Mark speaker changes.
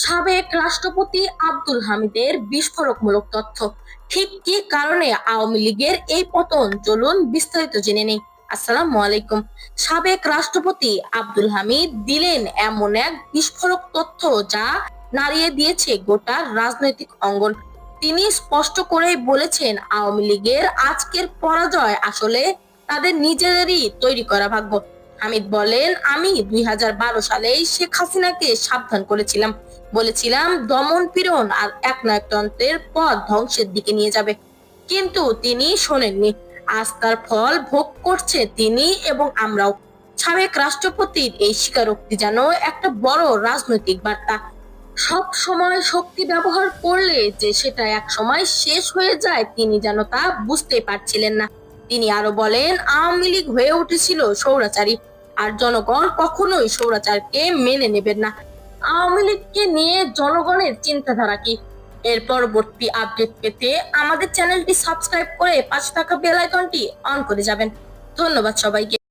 Speaker 1: সাবেক রাষ্ট্রপতি আব্দুল হামিদের বিস্ফোরকমূলক তথ্য। ঠিক কি কারণে আওয়ামী লীগের এই পতন চলুন বিস্তারিত জেনে নেই। আসসালামু আলাইকুম। সাবেক রাষ্ট্রপতি আব্দুল হামিদ দিলেন এমন এক বিস্ফোরক তথ্য যা নাড়িয়ে দিয়েছে গোটা রাজনৈতিক অঙ্গন। তিনি স্পষ্ট করেই বলেছেন, আওয়ামী লীগের আজকের পরাজয় আসলে তাদের নিজেদেরই তৈরি করা ভাগ্য। হামিদ বলেন, আমি দুই সালে শেখ হাসিনাকে সাবধান করেছিলাম। বলেছিলাম, দমন পীড়ন আর একনায়কতন্ত্রের পথ ধ্বংসের দিকে নিয়ে যাবে। কিন্তু তিনি শোনেননি। আজ তার ফল ভোগ করছে তিনি এবং আমরাও। সাবেক রাষ্ট্রপতির এই স্বীকারোক্তি যেন একটা বড় রাজনৈতিক বার্তা। সব সময় শক্তি ব্যবহার করলে যে সেটা এক সময় শেষ হয়ে যায়, তিনি যেন তা বুঝতে পারছিলেন না। তিনি আরও বলেন, আওয়ামী লীগ হয়ে উঠেছিল সৌরাচারী আর জনগণ কখনোই সৌরাচারকে মেনে নেবেন না। আওয়ামী লীগকে নিয়ে জনগণের চিন্তাধারা কি? এর পরবর্তী আপডেট পেতে আমাদের চ্যানেলটি সাবস্ক্রাইব করে পাশে থাকা বেল আইকনটি অন করে যাবেন। ধন্যবাদ সবাইকে।